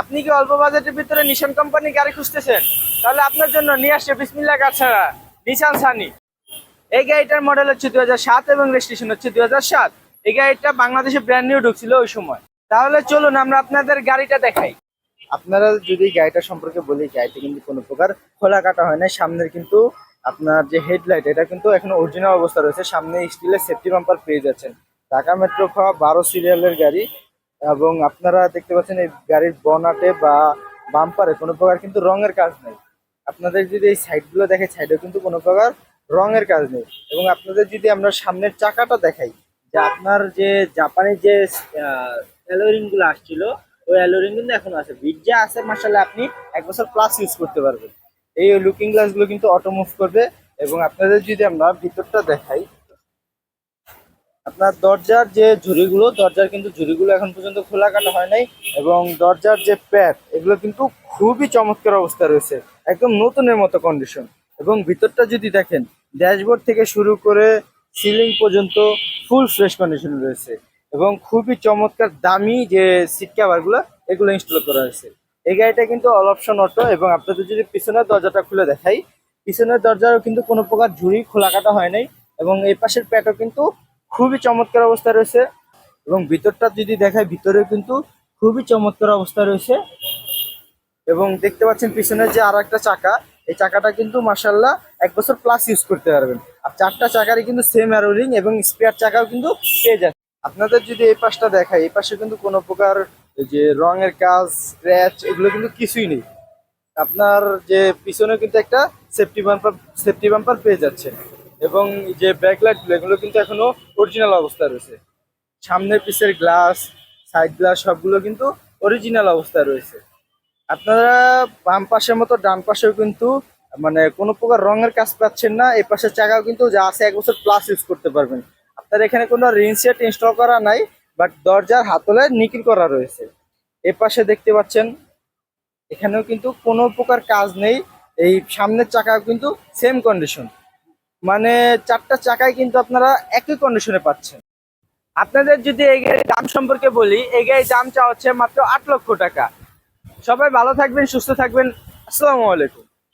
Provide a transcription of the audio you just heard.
আপনি কি অল্প বাজেটের ভিতরে নিশান কোম্পানি গাড়ি খুঁজতেছেন? তাহলে আপনার জন্য নিয়ে আসছে বিসমিল্লা কাছাড়া নিশান সানি এই গাড়িটার মডেল হচ্ছে দুই সাত এবং রেজিস্ট্রেশন হচ্ছে দুই সাত। এই গাড়িটা বাংলাদেশে ব্র্যান্ড নিউ ঢুকছিল ওই সময়। তাহলে চলুন আমরা আপনাদের গাড়িটা দেখাই। আপনারা যদি গাড়িটা সম্পর্কে বলি গাড়িটা কিন্তু কোনো প্রকার খোলা কাটা হয় না সামনের কিন্তু আপনার যে হেডলাইট এটা কিন্তু এখন অরিজিনাল অবস্থা রয়েছে। সামনে স্টিলের সেফটি বাম্পার পেয়ে যাচ্ছেন। ঢাকা মেট্রো খাওয়া বারো সিরিয়ালের গাড়ি। এবং আপনারা দেখতে পাচ্ছেন এই গাড়ির বনাটে বা বাম্পারে কোনো প্রকার কিন্তু রঙের কাজ নেই। আপনাদের যদি এই সাইডগুলো দেখে সাইডে কিন্তু কোনো প্রকার রঙের কাজ নেই। এবং আপনাদের যদি আমরা সামনের চাকাটা দেখাই, যে আপনার যে জাপানি যে অ্যালোরিংগুলো আসছিল, ওই অ্যালোরিং কিন্তু এখন আছে। বিট যা আছে মাসাল্লাহ আপনি এক বছর প্লাস ইউজ করতে পারবেন। এই লুকিং গ্লাসগুলো কিন্তু অটো মুভ করবে। এবং আপনাদের যদি আমরা ভিতরটা দেখাই আপনার দরজার যে ঝুড়িগুলো, দরজার কিন্তু ঝুড়িগুলো এখন পর্যন্ত খোলা কাটা হয় নাই এবং দরজার যে প্যাড, এগুলো কিন্তু খুবই চমৎকার অবস্থা রয়েছে, একদম নতুনের মতো কন্ডিশন এবং ভিতরটা যদি দেখেন ড্যাশবোর্ড থেকে শুরু করে সিলিং পর্যন্ত ফুল ফ্রেশ কন্ডিশন রয়েছে এবং খুবই চমৎকার দামি যে সিট কাভারগুলো এগুলো ইনস্টল করা হয়েছে। এই গাড়িটা কিন্তু অল অপশন অটো এবং আপনাদের যদি পিছনের দরজাটা খুলে দেখাই, পিছনের দরজারও কিন্তু কোনো প্রকার ঝুড়ি খোলা কাটা হয় নাই এবং এই পাশের প্যাটও কিন্তু খুবই চমৎকার অবস্থা রয়েছে। এবং ভিতরটা যদি দেখায় ভিতরেও কিন্তু খুবই চমৎকার অবস্থা রয়েছে। এবং দেখতে পাচ্ছেন পিছনের যে আর একটা চাকা, এই চাকাটা কিন্তু মাসাল্লাহ এক বছর প্লাস ইউজ করতে পারবেন। আর চারটা চাকারই কিন্তু সেম অ্যারোলিং এবং স্পেয়ার চাকাও কিন্তু পেয়ে যাচ্ছে আপনাদের যদি এই পাশটা দেখায় এই পাশে কিন্তু কোনো প্রকার যে রঙের কাজ স্ক্র্যাচ এগুলো কিন্তু কিছুই নেই। আপনার যে পিছনে কিন্তু একটা সেফটি বাম্পার সেফটি বাম্পার পেয়ে যাচ্ছে এবং যে ব্যাকলাইট এগুলো কিন্তু এখনও অরিজিনাল অবস্থায় রয়েছে। সামনের পিসের গ্লাস সাইড গ্লাস সবগুলো কিন্তু অরিজিনাল অবস্থায় রয়েছে। আপনারা বাম পাশের মতো ডান পাশেও কিন্তু মানে কোনো প্রকার রঙের কাজ পাচ্ছেন না, এই পাশের চাকাও কিন্তু যা আছে এক বছর প্লাস ইউজ করতে পারবেন। আপনার এখানে কোনো রিং সেট ইনস্টল করা নাই বাট দরজার হাতলে নিকিল করা রয়েছে। এ পাশে দেখতে পাচ্ছেন, এখানেও কিন্তু কোনো প্রকার কাজ নেই, এই সামনের চাকাও কিন্তু সেম কন্ডিশন মানে চারটা চাকায় কিন্তু আপনারা একই কন্ডিশনে পাচ্ছেন। আপনাদের যদি এই গাড়ির দাম সম্পর্কে বলি, এই গাড়ির দাম চা হচ্ছে মাত্র আট লক্ষ টাকা। সবাই ভালো থাকবেন, সুস্থ থাকবেন। আসসালামু আলাইকুম।